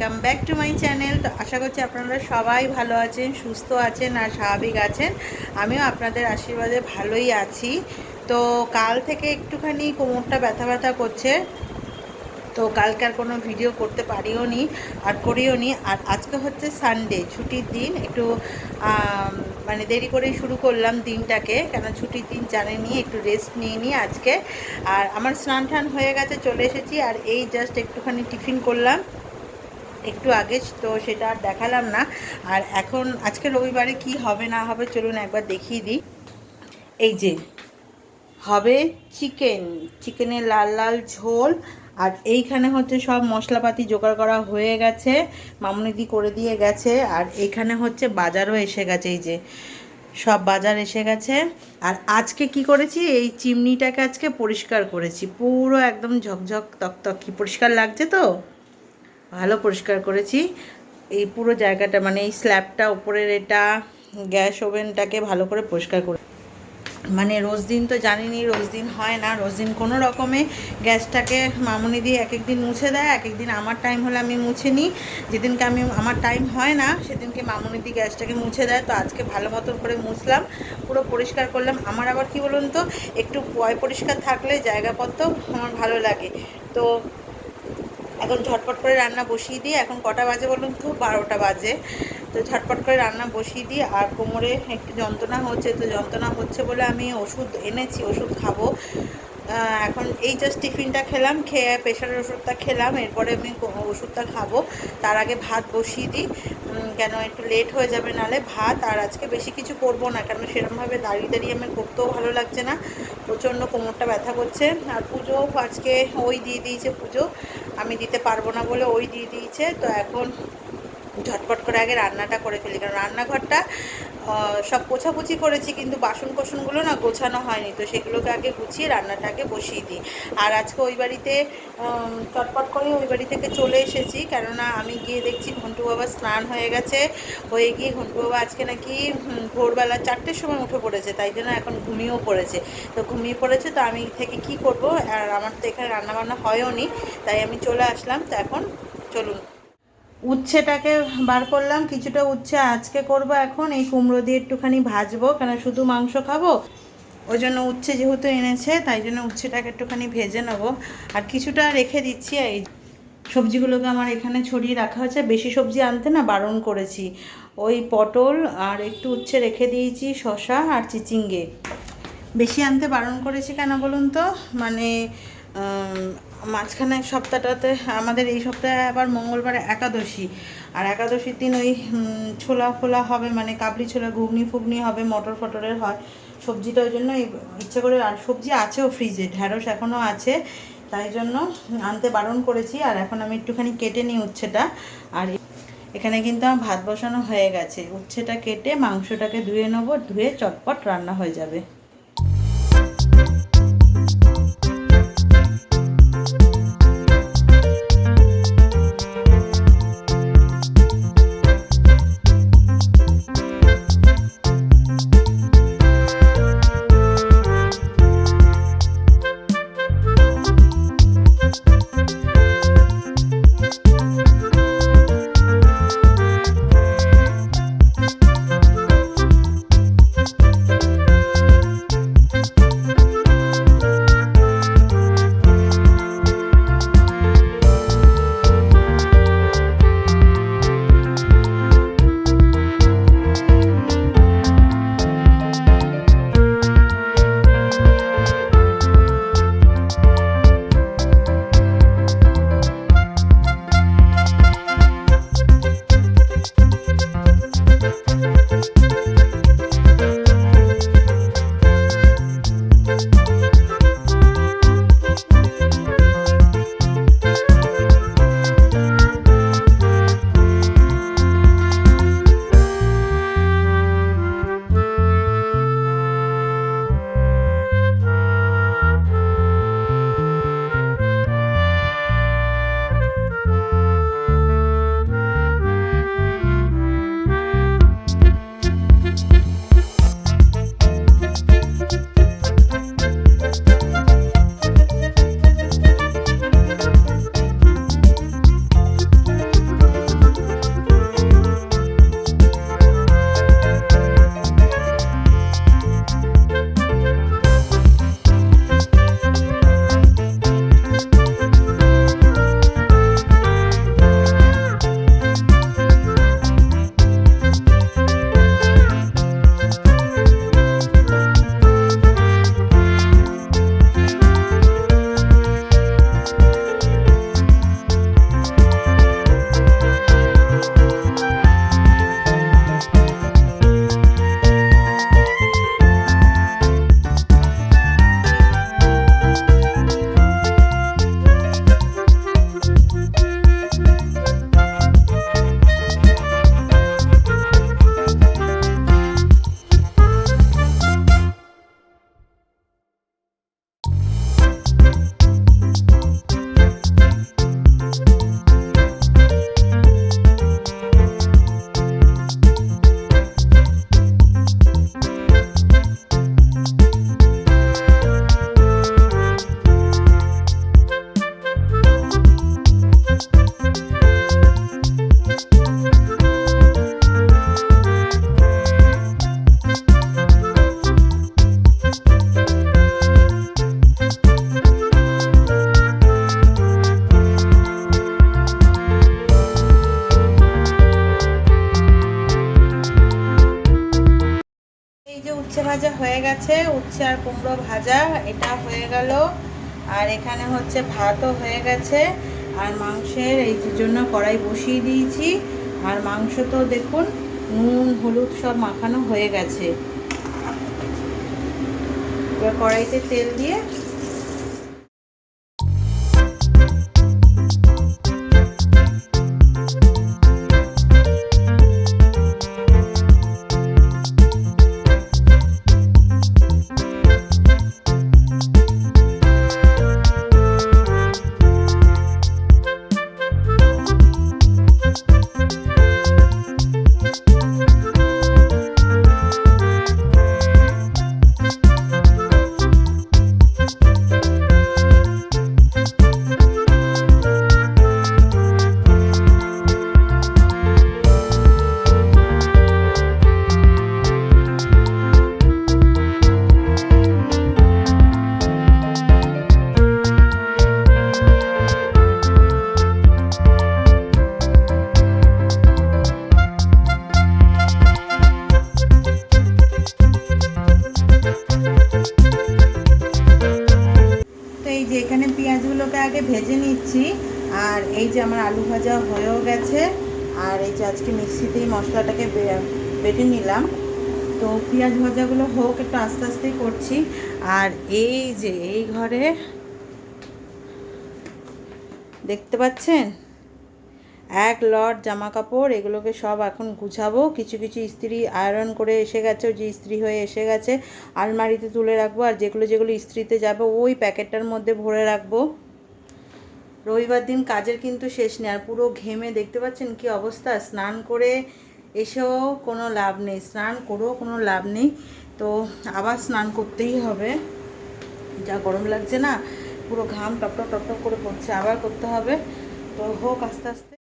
Welcome back to my channel তো আশা করছি আপনারা সবাই ভালো আছেন, সুস্থ আছেন আর স্বাভাবিক আছেন। আমিও আপনাদের আশীর্বাদে ভালোই আছি। তো কাল থেকে একটুখানি কোমরটা ব্যথা ব্যথা করছে। তো কালকে আর কোনো ভিডিও করতে পারিও নি আর করিও নি। আর আজকে হচ্ছে সানডে ছুটির দিন। একটু মানে দেরি করেই শুরু করলাম দিনটাকে। কেন ছুটির দিন জানেনি একটু রেস্ট নিয়ে নিই আজকে। আর আমার স্নান টান হয়ে গেছে, চলে এসেছি। আর এই জাস্ট একটুখানি টিফিন করলাম। একটু আগে, তো সেটা আর দেখালাম না। আর এখন, আজকে রবিবারে কি হবে, না হবে, চলুন একবার দেখিয়ে দিই। এই যে, হবে চিকেন চিকেনের লাল লাল ঝোল, আর এইখানে হচ্ছে সব মশলাপাতি জোগাড় করা হয়ে গেছে, মামুনিদি করে দিয়ে গেছে, আর এইখানে হচ্ছে বাজারও এসে গেছে, এই যে, সব বাজার এসে গেছে। আর আজকে কি করেছি, এই চিমনিটাকে আজকে পরিষ্কার করেছি, পুরো একদম ঝকঝক, তকতক, কি পরিষ্কার লাগছে তো? ভালো পরিষ্কার করেছি। এই পুরো জায়গাটা মানে এই স্ল্যাবটা, উপরের এটা, গ্যাস ওভেনটাকে ভালো করে পরিষ্কার করে। মানে রোজ দিন তো জানিনি, রোজ দিন হয় না। রোজ দিন কোনো রকমে গ্যাসটাকে মামুনি দিয়ে এক এক দিন মুছে দেয় এক এক দিন আমার টাইম হলে আমি মুছে নিই। যেদিনকে আমি, আমার টাইম হয় না, সেদিনকে মামুনি দিয়ে গ্যাসটাকে মুছে দেয়। তো আজকে ভালো মতন করে মুছলাম, পুরো পরিষ্কার করলাম। আমার আবার কি বলুন তো, একটু পয় পরিষ্কার থাকলে জায়গাপত্র আমার ভালো লাগে। তো এখন ঝটপট করে রান্না বসিয়ে দিই এখন কটা বাজে বলুন তো? বারোটা বাজে। তো ঝটপট করে রান্না বসিয়ে দিই আর কোমরে একটু যন্ত্রণা হচ্ছে, তো যন্ত্রণা হচ্ছে বলে আমি ওষুধ এনেছি, ওষুধ খাব। এখন এই জাস্ট টিফিনটা খেলাম, খেয়ে প্রেশারের ওষুধটা খেলাম, এরপরে আমি ওষুধটা খাব। তার আগে ভাত বসিয়ে দিই। কেন একটু লেট হয়ে যাবে নালে ভাত, আর আজকে বেশি কিছু করব না, কেন সেরকমভাবে দাঁড়িয়ে দাঁড়িয়ে আমার করতেও ভালো লাগছে না। প্রচণ্ড কোমরটা ব্যথা করছে। আর পুজো, আজকে ওই দিয়ে দিয়েছে পুজো। আমি দিতে পারব না বলে ওই দিয়ে দিয়েছে। তো এখন ঝটপট করে আগে রান্নাটা করে ফেলি। কারণ রান্নাঘরটা সব পোছাপুছি করেছি কিন্তু বাসন কোসনগুলো না গোছানো হয়নি। তো সেগুলোকে আগে গুছিয়ে রান্নাটাকে বসিয়ে দিই। আর আজকে ওই বাড়িতে চটপট করে ওই বাড়ি থেকে চলে এসেছি। কেননা আমি গিয়ে দেখছি ঘন্টু বাবা স্নান হয়ে গেছে। হয়ে গিয়ে ঘন্টু বাবা আজকে নাকি ভোরবেলা চারটের সময় উঠে পড়েছে। তাই জন্য এখন ঘুমিয়েও পড়েছে। তো ঘুমিয়ে পড়েছে, তো আমি থেকে কি করব? আর আমার তো এখানে রান্নাবান্না হয়ও নি। তাই আমি চলে আসলাম। তো এখন চলুন। উচ্ছেটাকে বার করলাম, কিছুটা উচ্ছে আজকে করব এখন, এই কুমড়ো দিয়ে একটুখানি ভাজবো কেন শুধু মাংস খাব। ওই জন্য উচ্ছে যেহেতু এনেছে, তাই জন্য উচ্ছেটাকে একটুখানি ভেজে নেব। আর কিছুটা রেখে দিচ্ছি, এই সবজিগুলোকে আমার এখানে ছড়িয়ে রাখা হয়েছে। বেশি সবজি আনতে না বারণ করেছি। ওই পটল আর একটু উচ্ছে রেখে দিয়েছি শশা আর চিচিঙ্গে। বেশি আনতে বারণ করেছি কেন বলুন তো? মানে মাঝখানে সপ্তাহটাতে আমাদের এই সপ্তাহে আবার মঙ্গলবার একাদশী। আর একাদশীর দিন ওই ছোলা ফোলা হবে মানে কাবলি ছোলা, ঘুগনি ফুগনি হবে, মটর ফটরের হয়। সবজিটা ওই জন্য ইচ্ছে করে, আর সবজি আছেও ফ্রিজে ঢ্যাঁড়স এখনও আছে। তাই জন্য আনতে বারণ করেছি, আর এখন আমি একটুখানি কেটে নিই উচ্ছেটা। আর এখানে কিন্তু আমার ভাত বসানো হয়ে গেছে। উচ্ছেটা কেটে মাংসটাকে ধুয়ে নেব, ধুয়ে চটপট রান্না হয়ে যাবে। আর এখানে হচ্ছে ভাতও হয়ে গেছে। আর মাংসের এই জন্য কড়াই বসিয়ে দিয়েছি। আর মাংস তো দেখুন, নুন, হলুদ সব মাখানো হয়ে গেছে। এবার কড়াইতে তেল দিয়ে নিলাম তো পেঁয়াজ ভাজাগুলো হোক, একটু আস্তে আস্তেই করছি। আর এই যে, এই ঘরে দেখতে পাচ্ছেন? এক লট জামা কাপড় এগুলোকে সব এখন গুছাবো। কিছু কিছু ইস্ত্রি আয়রন করে এসে গেছে যে ইস্ত্রি হয়ে এসে গেছে। আলমারিতে তুলে রাখব, আর যেগুলো যেগুলো ইস্ত্রিতে যাবে, ওই প্যাকেটটার মধ্যে ভরে রাখব। রবিবার দিন কাজের কিন্তু শেষ নেই, আর পুরো ঘেমে, দেখতে পাচ্ছেন কি অবস্থা? স্নান করে এসেও কোনো লাভ নেই, স্নান করেও কোনো লাভ নেই। তো আবার স্নান করতেই হবে। যা গরম লাগছে না, পুরো ঘাম টপটপ টপটপ করে পড়ছে, আবার করতে হবে। তো হোক আস্তে আস্তে।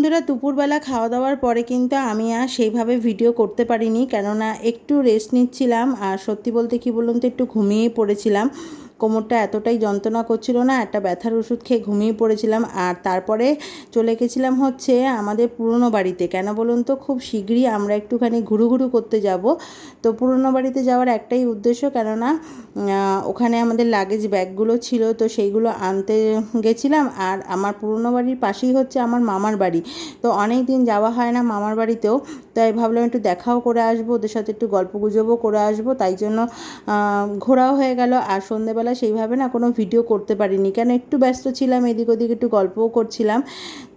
বন্ধুরা, দুপুরবেলা খাওয়া দাওয়ার পরে কিন্তু আমি আর সেইভাবে ভিডিও করতে পারিনি। কেননা একটু রেস্ট নিচ্ছিলাম আর সত্যি বলতে কি বলুন তো, একটু ঘুমিয়ে পড়েছিলাম। কোমরটা এতটাই যন্ত্রণা করছিল না, একটা ব্যথার ওষুধ খেয়ে ঘুমিয়ে পড়েছিলাম। আর তারপরে চলে গেছিলাম হচ্ছে আমাদের পুরনো বাড়িতে। কেন বলুন তো? খুব শীঘ্রই আমরা একটুখানি ঘুরু ঘুরু করতে যাব। তো পুরনো বাড়িতে যাওয়ার একটাই উদ্দেশ্য, কেননা ওখানে আমাদের লাগেজ ব্যাগগুলো ছিল, তো সেইগুলো আনতে গেছিলাম। আর আমার পুরনো বাড়ির পাশেই হচ্ছে আমার মামার বাড়ি। তো অনেক দিন যাওয়া হয় না মামার বাড়িতেও। তাই ভাবলাম একটু দেখাও করে আসব, ওদের সাথে একটু গল্প গুজবও করে আসব, তাই জন্য ঘোরাও হয়ে গেল। আর সন্ধেবেলা সেইভাবে না কোনো ভিডিও করতে পারিনি। কেন একটু ব্যস্ত ছিলাম, এদিক ওদিক একটু গল্পও করছিলাম।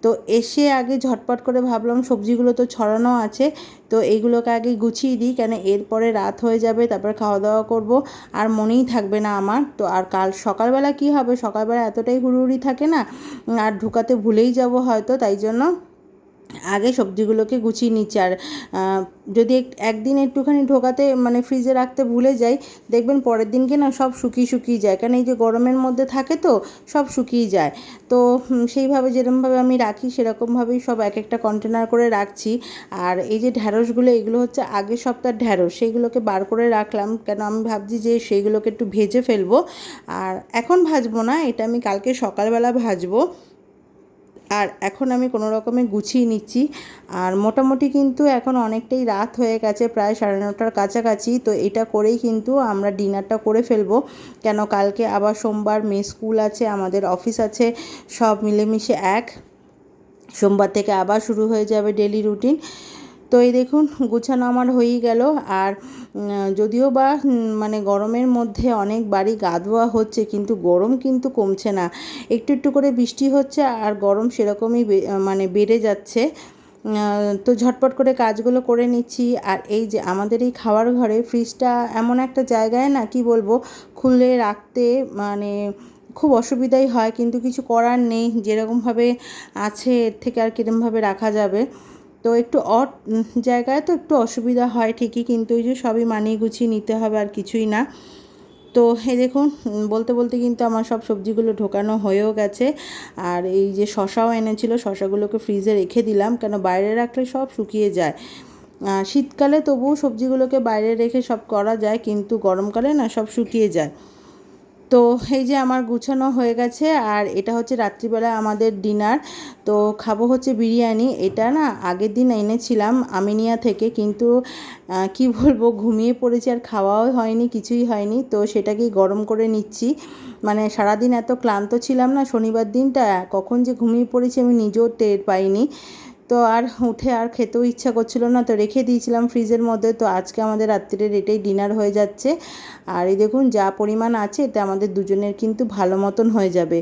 তো এসে আগে ঝটপট করে ভাবলাম সবজিগুলো তো ছড়ানো আছে, তো এইগুলোকে আগে গুছিয়ে দিই। কেন এরপরে রাত হয়ে যাবে, তারপর খাওয়া দাওয়া করব, আর মনেই থাকবে না আমার। তো আর কাল সকালবেলা কি হবে? সকালবেলা এতটাই হুড়ুহুড়ি থাকে না, আর ঢুকাতে ভুলেই যাব হয়তো, তাই জন্য আগে সবজিগুলোকে গুছিয়ে নিচ্ছি। আর যদি এক- একদিন একটুখানি ঢোকাতে মানে ফ্রিজে রাখতে ভুলে যাই, দেখবেন পরের দিনকে না সব শুকিয়ে শুকিয়ে যায়। কারণ এই যে গরমের মধ্যে থাকে তো, সব শুকিয়ে যায়। তো সেইভাবে যেরকমভাবে আমি রাখি, সেরকমভাবেই সব এক একটা কন্টেনার করে রাখছি। আর এই যে ঢ্যাঁড়সগুলো এগুলো হচ্ছে আগের সপ্তাহের ঢ্যাঁড়স সেইগুলোকে বার করে রাখলাম। কেন আমি ভাবছি যে সেইগুলোকে একটু ভেজে ফেলব। আর এখন ভাজবো না, এটা আমি কালকে সকালবেলা ভাজবো। আর এখন আমি কোনো রকমে গুছিয়ে নিচ্ছি। আর মোটামুটি কিন্তু এখন অনেকটাই রাত হয়ে গেছে, প্রায় সাড়ে নটার কাছাকাছি। তো এটা করেই কিন্তু আমরা ডিনারটা করে ফেলব। কেন কালকে আবার সোমবার মেয়ে স্কুল আছে, আমাদের অফিস আছে, সব মিলেমিশে এক। সোমবার থেকে আবার শুরু হয়ে যাবে ডেলি রুটিন তো এই দেখুন, গুছানো আমার হয়েই গেল। আর যদিও বা মানে গরমের মধ্যে অনেক বাড়ি গা ধোয়া হচ্ছে, কিন্তু গরম কিন্তু কমছে না। একটু একটু করে বৃষ্টি হচ্ছে, আর গরম সেরকমই মানে বেড়ে যাচ্ছে। তো ঝটপট করে কাজগুলো করে নিচ্ছি। আর এই যে আমাদের এই খাওয়ার ঘরে ফ্রিজটা এমন একটা জায়গায় না, কি বলব, খুলে রাখতে মানে খুব অসুবিধাই হয়, কিন্তু কিছু করার নেই। যেরকমভাবে আছে, এর থেকে আর কিরমভাবে রাখা যাবে। তো একটু অড জায়গায় তো একটু অসুবিধা হয় ঠিকই, কিন্তু ওই যে সবই মানিয়ে গুছিয়ে নিতে হবে আর কিছুই না। তো এই দেখুন বলতে বলতে কিন্তু আমার সব সবজিগুলো ঢোকানো হয়েও গেছে। আর এই যে শশাও এনেছিল, শশাগুলোকে ফ্রিজে রেখে দিলাম, কেন বাইরে রাখলে সব শুকিয়ে যায়। শীতকালে তবুও সবজিগুলোকে বাইরে রেখে সব করা যায়, কিন্তু গরমকালে না সব শুকিয়ে যায়। তো এই যে আমার গুছানো হয়ে গেছে, আর এটা হচ্ছে রাত্রিবেলা আমাদের ডিনার। তো খাব হচ্ছে বিরিয়ানি, এটা না আগের দিন এনেছিলাম আমিনিয়া থেকে, কিন্তু কি বলব, ঘুমিয়ে পড়েছি আর খাওয়াও হয়নি, কিছুই হয়নি, তো সেটাকেই গরম করে নিচ্ছি। মানে সারাদিন এত ক্লান্ত ছিলাম না শনিবার দিনটা, কখন যে ঘুমিয়ে পড়েছি আমি নিজেও টের পাইনি। তো আর উঠে আর খেতেও ইচ্ছা করছিল না, তো রেখে দিয়েছিলাম ফ্রিজের মধ্যে। তো আজকে আমাদের রাত্রির এটাই ডিনার হয়ে যাচ্ছে। আর এই দেখুন, যা পরিমাণ আছে, এটা আমাদের দুজনের কিন্তু ভালো মতন হয়ে যাবে।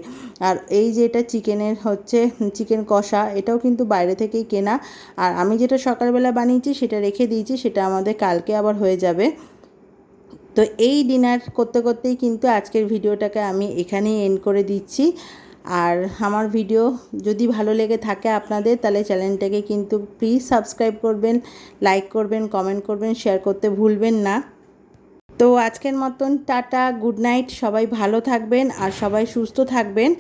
আর এই যে এটা চিকেনের হচ্ছে, চিকেন কষা, এটাও কিন্তু বাইরে থেকেই কেনা। আর আমি যেটা সকালবেলা বানিয়েছি, সেটা রেখে দিয়েছি, সেটা আমাদের কালকে আবার হয়ে যাবে। তো এই ডিনার করতে করতেই কিন্তু আজকের ভিডিওটাকে আমি এখানেই এন্ড করে দিচ্ছি। আর আমার ভিডিও যদি ভালো লেগে থাকে আপনাদের, তাহলে চ্যানেলটাকে কিন্তু প্লিজ সাবস্ক্রাইব করবেন লাইক করবেন কমেন্ট করবেন শেয়ার করতে ভুলবেন না। তো আজকের মতন টাটা গুড নাইট সবাই ভালো থাকবেন আর সবাই সুস্থ থাকবেন।